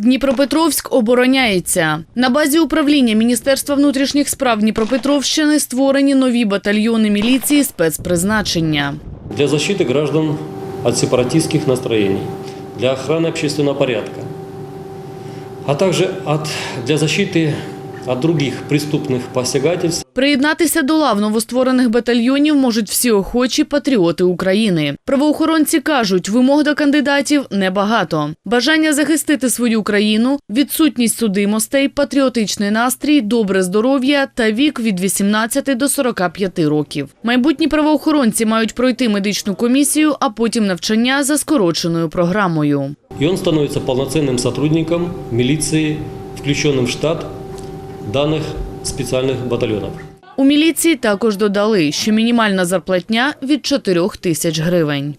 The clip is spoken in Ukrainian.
Дніпропетровськ обороняється. На базі управління Міністерства внутрішніх справ Дніпропетровщини створені нові батальйони міліції спецпризначення. для защиты граждан от сепаратистских настроений, для охраны общественного порядка, а также от, для защиты от других преступных посягательств Приєднатися до лав новостворених батальйонів можуть всі охочі патріоти України. Правоохоронці кажуть, вимог до кандидатів небагато. Бажання захистити свою країну, відсутність судимостей, патріотичний настрій, добре здоров'я та вік від 18 до 45 років. Майбутні правоохоронці мають пройти медичну комісію, а потім навчання за скороченою програмою. и он становится полноценным сотрудником милиции, включенным в штат данных спеціальних батальйонів. У міліції також додали, що мінімальна зарплатня від 4 тисяч гривень.